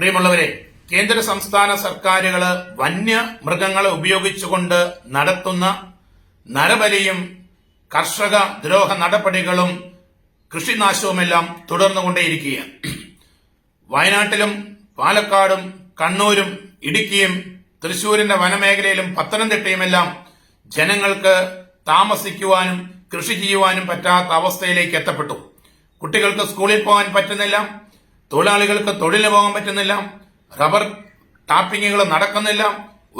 പ്രിയമുള്ളവരെ കേന്ദ്ര സംസ്ഥാന സർക്കാരുകൾ വന്യ മൃഗങ്ങളെ ഉപയോഗിച്ചുകൊണ്ട് നടത്തുന്ന നരബലിയും കർഷക ദ്രോഹ നടപടികളും കൃഷിനാശവുമെല്ലാം തുടർന്നുകൊണ്ടേയിരിക്കുകയാണ്. വയനാട്ടിലും പാലക്കാടും കണ്ണൂരും ഇടുക്കിയും തൃശൂരിന്റെ വനമേഖലയിലും പത്തനംതിട്ടയുമെല്ലാം ജനങ്ങൾക്ക് താമസിക്കുവാനും കൃഷി ചെയ്യുവാനും പറ്റാത്ത അവസ്ഥയിലേക്ക് എത്തപ്പെട്ടു. കുട്ടികൾക്ക് സ്കൂളിൽ പോകാൻ പറ്റുന്നില്ല. തൊഴിലാളികൾക്ക് തൊഴിൽ പോകാൻ പറ്റുന്നില്ല റബ്ബർ ടാപ്പിങ്ങുകൾ നടക്കുന്നില്ല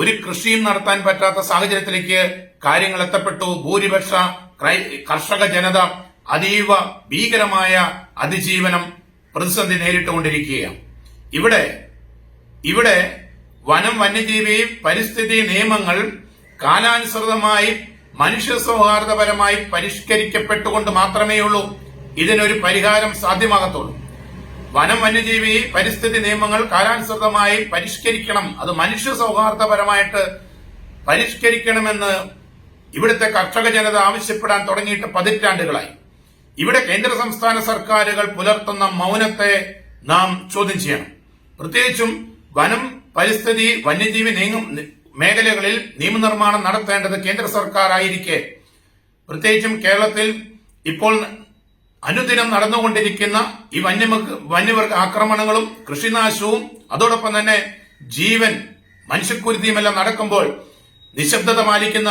ഒരു കൃഷിയും നടത്താൻ പറ്റാത്ത സാഹചര്യത്തിലേക്ക് കാര്യങ്ങൾ എത്തപ്പെട്ടു. ഭൂരിപക്ഷ കർഷക ജനത അതീവ ഭീകരമായ അതിജീവനം പ്രതിസന്ധി നേരിട്ടുകൊണ്ടിരിക്കുകയാണ്. ഇവിടെ ഇവിടെ വനം വന്യജീവി പരിസ്ഥിതി നിയമങ്ങൾ കാലാനുസൃതമായി മനുഷ്യ സൗഹാർദ്ദപരമായി പരിഷ്കരിക്കപ്പെട്ടുകൊണ്ട് മാത്രമേ ഉള്ളൂ ഇതിനൊരു പരിഹാരം സാധ്യമാകത്തുള്ളൂ. വനം വന്യജീവി പരിസ്ഥിതി നിയമങ്ങൾ കാലാനുസൃതമായി പരിഷ്കരിക്കണം. അത് മനുഷ്യ സൗഹാർദ്ദപരമായിട്ട് പരിഷ്കരിക്കണമെന്ന് ഇവിടുത്തെ കർഷക ജനത ആവശ്യപ്പെടാൻ തുടങ്ങിയിട്ട് പതിറ്റാണ്ടുകളായി. ഇവിടെ കേന്ദ്ര സംസ്ഥാന സർക്കാരുകൾ പുലർത്തുന്ന മൗനത്തെ നാം ചോദ്യം ചെയ്യണം. പ്രത്യേകിച്ചും വനം പരിസ്ഥിതി വന്യജീവി നീങ്ങും മേഖലകളിൽ നിയമനിർമ്മാണം നടത്തേണ്ടത് കേന്ദ്ര സർക്കാർ ആയിരിക്കെ പ്രത്യേകിച്ചും കേരളത്തിൽ ഇപ്പോൾ അനുദിനം നടന്നുകൊണ്ടിരിക്കുന്ന ഈ വന്യമൃഗ വന്യവർഗ ആക്രമണങ്ങളും കൃഷിനാശവും അതോടൊപ്പം തന്നെ ജീവൻ മനുഷ്യക്കുരുതിയുമെല്ലാം നടക്കുമ്പോൾ നിശബ്ദത പാലിക്കുന്ന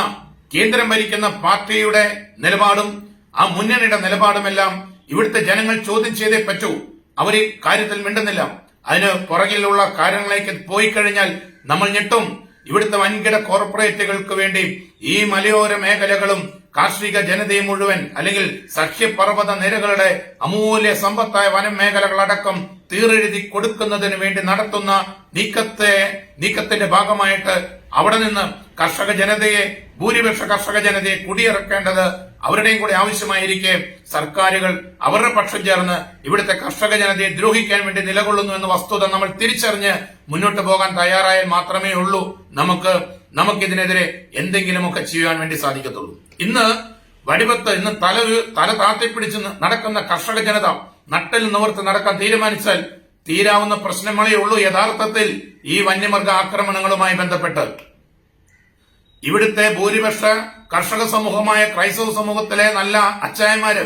കേന്ദ്രം ഭരിക്കുന്ന പാർട്ടിയുടെ നിലപാടും ആ മുന്നണിയുടെ നിലപാടുമെല്ലാം ഇവിടുത്തെ ജനങ്ങൾ ചോദ്യം ചെയ്തേ പറ്റൂ. അവർ ഈ കാര്യത്തിൽ മിണ്ടുന്നില്ല. അതിന് പുറകിലുള്ള കാര്യങ്ങളിലേക്ക് പോയി കഴിഞ്ഞാൽ നമ്മൾ ഞെട്ടും. ഇവിടുത്തെ വൻകിട കോർപ്പറേറ്റുകൾക്ക് വേണ്ടി ഈ മലയോര മേഖലകളും കാർഷിക ജനതയെ മുഴുവൻ അല്ലെങ്കിൽ സഖ്യപർവത നിരകളുടെ അമൂല്യ സമ്പത്തായ വനം മേഖലകളടക്കം തീറെഴുതി കൊടുക്കുന്നതിന് വേണ്ടി നടത്തുന്ന നീക്കത്തെ നീക്കത്തിന്റെ ഭാഗമായിട്ട് അവിടെ നിന്ന് കർഷക ജനതയെ ഭൂരിപക്ഷ കർഷക ജനതയെ കുടിയിറക്കേണ്ടത് അവരുടെയും കൂടി ആവശ്യമായിരിക്കെ സർക്കാരുകൾ അവരുടെ പക്ഷം ചേർന്ന് ഇവിടുത്തെ കർഷക ജനതയെ ദ്രോഹിക്കാൻ വേണ്ടി നിലകൊള്ളുന്നു എന്ന വസ്തുത നമ്മൾ തിരിച്ചറിഞ്ഞ് മുന്നോട്ട് പോകാൻ തയ്യാറായാൽ മാത്രമേ ഉള്ളൂ. നമുക്ക് നമുക്കിതിനെതിരെ എന്തെങ്കിലുമൊക്കെ ചെയ്യാൻ വേണ്ടി സാധിക്കത്തുള്ളൂ. ഇന്ന് വടിവത്ത് ഇന്ന് തല തല താത്തിപ്പിടിച്ച് നടക്കുന്ന കർഷക ജനത നട്ടൽ നിവർത്ത് നടക്കാൻ തീരുമാനിച്ചാൽ തീരാവുന്ന പ്രശ്നങ്ങളേ ഉള്ളൂ യഥാർത്ഥത്തിൽ ഈ വന്യമൃഗ ആക്രമണങ്ങളുമായി ബന്ധപ്പെട്ട്. ഇവിടുത്തെ ഭൂരിപക്ഷ കർഷക സമൂഹമായ ക്രൈസ്തവ സമൂഹത്തിലെ നല്ല അച്ചായന്മാര്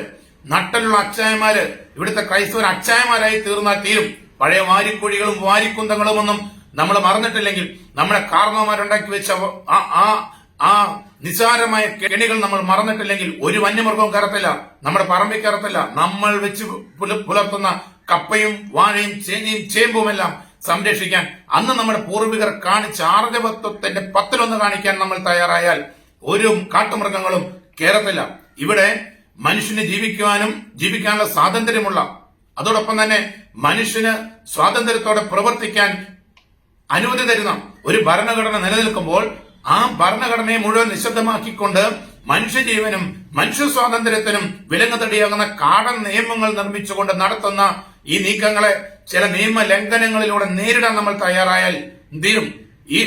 നട്ടലുള്ള അച്ചായന്മാര് ഇവിടുത്തെ ക്രൈസ്തവർ അച്ചായന്മാരായി തീർന്നാൽ തീരും. പഴയ വാരിക്കുഴികളും വാരിക്കുന്തങ്ങളും ഒന്നും നമ്മൾ മറന്നിട്ടില്ലെങ്കിൽ നമ്മുടെ കാർന്നവന്മാരുണ്ടാക്കി വെച്ച ആ ആ നിസ്സാരമായ കെണികൾ നമ്മൾ മറന്നിട്ടില്ലെങ്കിൽ ഒരു വന്യമൃഗവും കയറത്തില്ല നമ്മുടെ പറമ്പിൽ കയറത്തില്ല നമ്മൾ വെച്ച് പുലർത്തുന്ന കപ്പയും വാഴയും ചേനയും ചേമ്പുമെല്ലാം സംരക്ഷിക്കാൻ അന്ന് നമ്മുടെ പൂർവികർ കാണിച്ച ആർജവത്വത്തിന്റെ പത്തിലൊന്ന് കാണിക്കാൻ നമ്മൾ തയ്യാറായാൽ ഒരു കാട്ടുമൃഗങ്ങളും കേരളത്തില്ല ഇവിടെ മനുഷ്യന് ജീവിക്കുവാനും ജീവിക്കാനുള്ള സ്വാതന്ത്ര്യമുള്ള അതോടൊപ്പം തന്നെ മനുഷ്യന് സ്വാതന്ത്ര്യത്തോടെ പ്രവർത്തിക്കാൻ അനുമതി തരുന്ന ഒരു ഭരണഘടന നിലനിൽക്കുമ്പോൾ ആ ഭരണഘടനയെ മുഴുവൻ നിശബ്ദമാക്കിക്കൊണ്ട് മനുഷ്യജീവനും മനുഷ്യ സ്വാതന്ത്ര്യത്തിനും വിലങ്ങുതടിയാകുന്ന കാടൻ നിയമങ്ങൾ നിർമ്മിച്ചുകൊണ്ട് നടത്തുന്ന ഈ നീക്കങ്ങളെ ചില നിയമ ലംഘനങ്ങളിലൂടെ നേരിടാൻ നമ്മൾ തയ്യാറായാൽ എന്തിനും ഈ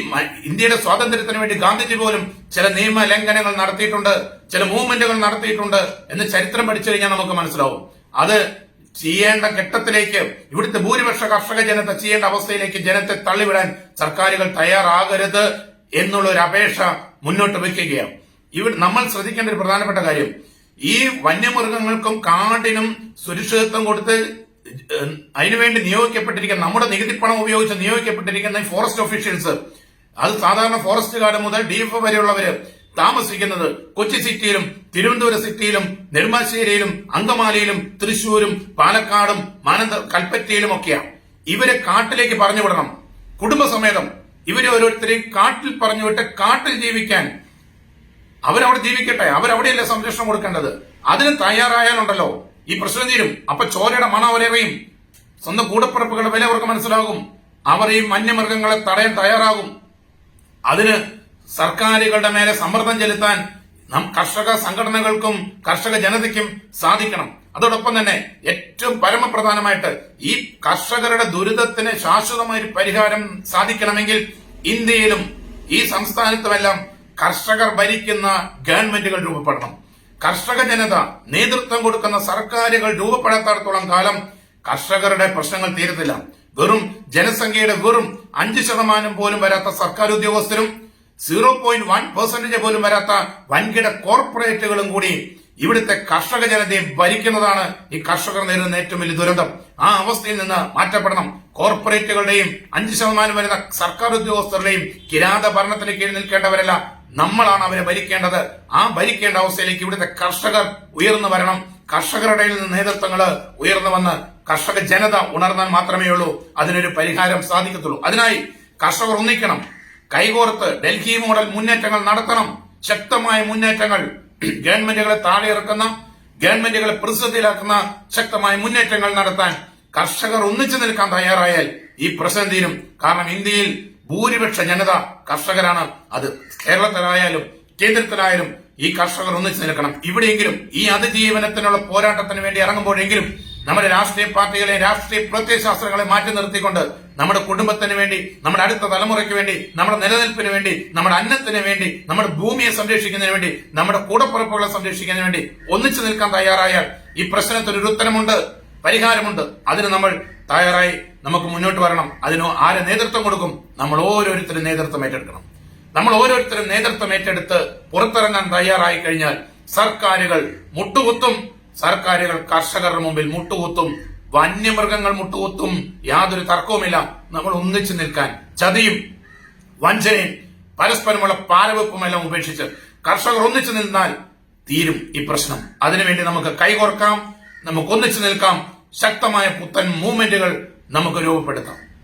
ഇന്ത്യയുടെ സ്വാതന്ത്ര്യത്തിന് വേണ്ടി ഗാന്ധിജി പോലും ചില നിയമ ലംഘനങ്ങൾ നടത്തിയിട്ടുണ്ട് ചില മൂവ്മെന്റുകൾ നടത്തിയിട്ടുണ്ട് എന്ന് ചരിത്രം പഠിച്ചു കഴിഞ്ഞാൽ നമുക്ക് മനസ്സിലാവും. അത് ചെയ്യേണ്ട ഘട്ടത്തിലേക്ക് ഇവിടുത്തെ ഭൂരിപക്ഷ കർഷക ജനത്തെ ചെയ്യേണ്ട അവസ്ഥയിലേക്ക് ജനത്തെ തള്ളിവിടാൻ സർക്കാരുകൾ തയ്യാറാകരുത് എന്നുള്ള ഒരു അപേക്ഷ മുന്നോട്ട് വയ്ക്കുകയാണ്. ഇവിടെ നമ്മൾ ശ്രദ്ധിക്കേണ്ട ഒരു പ്രധാനപ്പെട്ട കാര്യം. ഈ വന്യമൃഗങ്ങൾക്കും കാടിനും സുരക്ഷിതത്വം കൊടുത്ത് അതിനുവേണ്ടി നിയോഗിക്കപ്പെട്ടിരിക്കുന്ന നമ്മുടെ നികുതിപ്പണം ഉപയോഗിച്ച് നിയോഗിക്കപ്പെട്ടിരിക്കുന്ന ഫോറസ്റ്റ് ഓഫീഷ്യൽസ് അത് സാധാരണ ഫോറസ്റ്റ് ഗാർഡ് മുതൽ ഡിഎഫ് വരെയുള്ളവര് താമസിക്കുന്നത് കൊച്ചി സിറ്റിയിലും തിരുവനന്തപുരം സിറ്റിയിലും നെടുമ്പാശ്ശേരിയിലും അങ്കമാലിയിലും തൃശൂരും പാലക്കാടും മാനന്ത കൽപ്പറ്റയിലും ഒക്കെയാണ് ഇവരെ കാട്ടിലേക്ക് പറഞ്ഞുവിടണം കുടുംബസമേതം. ഇവരെ ഓരോരുത്തരെയും കാട്ടിൽ പറഞ്ഞുവിട്ട് കാട്ടിൽ ജീവിക്കാൻ അവരവിടെ ജീവിക്കട്ടെ അവരവിടെയല്ലേ സംരക്ഷണം കൊടുക്കേണ്ടത്? അതിന് തയ്യാറായാലുണ്ടല്ലോ. ഈ പ്രശ്നം തീരും. അപ്പൊ ചോരയുടെ മണം അവരറിയും സ്വന്തം കൂടപ്പിറപ്പുകളുടെ വില അവർക്ക് മനസ്സിലാകും. അവർ ഈ വന്യമൃഗങ്ങളെ തടയാൻ തയ്യാറാകും. അതിന് സർക്കാരുകളുടെ മേലെ സമ്മർദ്ദം ചെലുത്താൻ നാം കർഷക സംഘടനകൾക്കും കർഷക ജനതയ്ക്കും സാധിക്കണം. അതോടൊപ്പം തന്നെ ഏറ്റവും പരമപ്രധാനമായിട്ട് ഈ കർഷകരുടെ ദുരിതത്തിന് ശാശ്വതമായ ഒരു പരിഹാരം സാധിക്കണമെങ്കിൽ ഇന്ത്യയിലും ഈ സംസ്ഥാനത്തുമെല്ലാം കർഷകർ ഭരിക്കുന്ന ഗവൺമെന്റുകൾ രൂപപ്പെടണം. കർഷക ജനത നേതൃത്വം കൊടുക്കുന്ന സർക്കാരുകൾ രൂപപ്പെടാത്തടത്തോളം കാലം കർഷകരുടെ പ്രശ്നങ്ങൾ തീരത്തില്ല. വെറും ജനസംഖ്യയുടെ വെറും അഞ്ച് ശതമാനം പോലും വരാത്ത സർക്കാർ ഉദ്യോഗസ്ഥരും സീറോ പോയിന്റ് വൺ പെർസെന്റേജ് പോലും വരാത്ത വൻകിട കോർപ്പറേറ്റുകളും കൂടി ഇവിടുത്തെ കർഷക ജനതയെ ഭരിക്കുന്നതാണ് ഈ കർഷകർ നേരിടുന്ന ഏറ്റവും വലിയ ദുരന്തം. ആ അവസ്ഥയിൽ നിന്ന് മാറ്റപ്പെടണം. കോർപ്പറേറ്റുകളുടെയും അഞ്ച് ശതമാനം വരുന്ന സർക്കാർ ഉദ്യോഗസ്ഥരുടെയും കിരാത ഭരണത്തിന് കീഴിൽ നിൽക്കേണ്ടവരല്ല നമ്മളാണ് അവരെ ഭരിക്കേണ്ടത്. ആ ഭരിക്കേണ്ട അവസ്ഥയിലേക്ക് ഇവിടുത്തെ കർഷകർ ഉയർന്നു വരണം. കർഷകരുടെ നേതൃത്വങ്ങൾ ഉയർന്നു വന്ന് കർഷക ജനത ഉണർന്നാൽ മാത്രമേ ഉള്ളൂ. അതിനൊരു പരിഹാരം സാധിക്കത്തുള്ളൂ. അതിനായി കർഷകർ ഒന്നിക്കണം. കൈകോർത്ത് ഡൽഹി മോഡൽ മുന്നേറ്റങ്ങൾ നടത്തണം. ശക്തമായ മുന്നേറ്റങ്ങൾ ഗവൺമെന്റുകളെ താഴെ ഇറക്കുന്ന ഗവൺമെന്റുകളെ പ്രതിസന്ധിയിലാക്കുന്ന ശക്തമായ മുന്നേറ്റങ്ങൾ നടത്താൻ കർഷകർ ഒന്നിച്ചു നിൽക്കാൻ തയ്യാറായാൽ ഈ പ്രതിസന്ധിയിലും കാരണം ഇന്ത്യയിൽ ഭൂരിപക്ഷ ജനത കർഷകരാണ്. അത് കേരളത്തിലായാലും കേന്ദ്രത്തിലായാലും ഈ കർഷകർ ഒന്നിച്ചു നിൽക്കണം. ഇവിടെയെങ്കിലും ഈ അതിജീവനത്തിനുള്ള പോരാട്ടത്തിന് വേണ്ടി ഇറങ്ങുമ്പോഴെങ്കിലും നമ്മുടെ രാഷ്ട്രീയ പാർട്ടികളെ രാഷ്ട്രീയ പ്രത്യയശാസ്ത്രങ്ങളെ മാറ്റി നിർത്തിക്കൊണ്ട് നമ്മുടെ കുടുംബത്തിന് വേണ്ടി നമ്മുടെ അടുത്ത തലമുറയ്ക്ക് വേണ്ടി നമ്മുടെ നിലനിൽപ്പിന് വേണ്ടി നമ്മുടെ അന്നത്തിന് വേണ്ടി നമ്മുടെ ഭൂമിയെ സംരക്ഷിക്കുന്നതിന് വേണ്ടി നമ്മുടെ കൂടപ്പുറപ്പുകളെ സംരക്ഷിക്കുന്നതിന് വേണ്ടി ഒന്നിച്ചു നിൽക്കാൻ തയ്യാറായാൽ ഈ പ്രശ്നത്തിന് ഒരു ഉത്തരമുണ്ട്. പരിഹാരമുണ്ട്. അതിന് നമ്മൾ തയ്യാറായി നമുക്ക് മുന്നോട്ട് വരണം. അതിന് ആരെ നേതൃത്വം കൊടുക്കും? നമ്മൾ ഓരോരുത്തരും നേതൃത്വം ഏറ്റെടുക്കണം. നമ്മൾ ഓരോരുത്തരും നേതൃത്വം ഏറ്റെടുത്ത് പുറത്തിറങ്ങാൻ തയ്യാറായി കഴിഞ്ഞാൽ സർക്കാരുകൾ മുട്ടുകുത്തും. സർക്കാരുകൾ കർഷകരുടെ മുമ്പിൽ മുട്ടുകുത്തും. വന്യമൃഗങ്ങൾ മുട്ടുകുത്തും. യാതൊരു തർക്കവുമില്ല. നമ്മൾ ഒന്നിച്ചു നിൽക്കാൻ ചതിയും വഞ്ചനയും പരസ്പരമുള്ള പാരവെപ്പുമെല്ലാം ഉപേക്ഷിച്ച് കർഷകർ ഒന്നിച്ചു നിന്നാൽ തീരും ഈ പ്രശ്നം. അതിനുവേണ്ടി നമുക്ക് കൈകോർക്കാം. നമുക്ക് ഒന്നിച്ചു നിൽക്കാം. ശക്തമായ പുത്തൻ മൂവ്മെന്റുകൾ നമുക്ക് രൂപപ്പെടുത്താം.